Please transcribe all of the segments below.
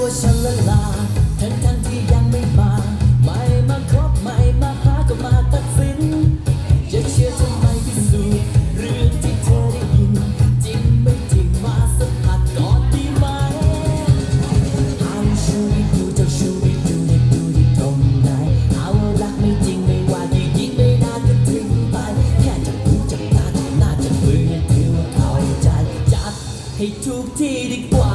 ว่าฉันละลาทั้งทั้งที่ยังไม่มา ไม่มาครบไม่มาหาก็มาตัดสิน อย่เชื่อทำไมพิสูจน์เรื่องที่เธอได้ยิน จริงไม่จริงมาสัมผัสกอนดีไหมเอาชูวิดูจ้ชูวิดูในดูที่ตรงไนเอารักไม่จริงไม่ว่าที่ยิงไม่นานก็ถึงไป แค่จะพูดจับตาทำหน้าจะมือถือว่าเอาใจจัดให้ทุกที่ดีกว่า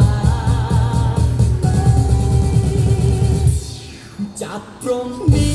จากตรงมี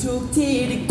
to tear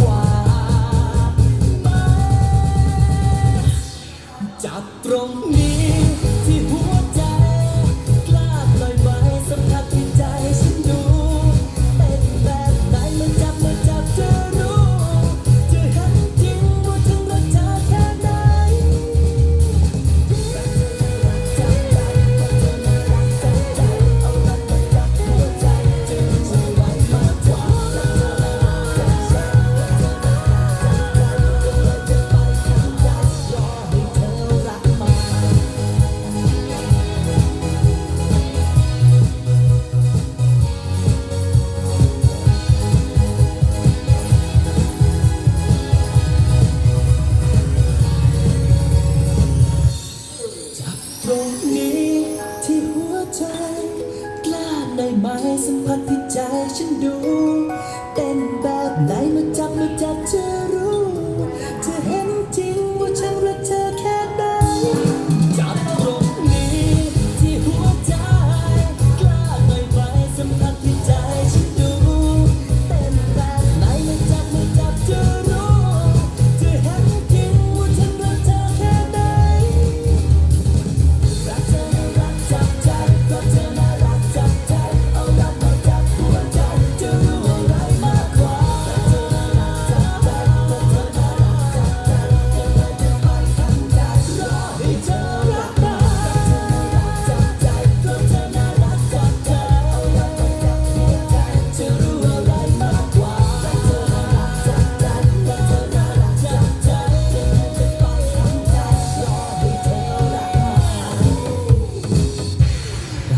มายสัมผัสที่ใจฉันดูเป็นแบบไหนมาจับมาจับเธอ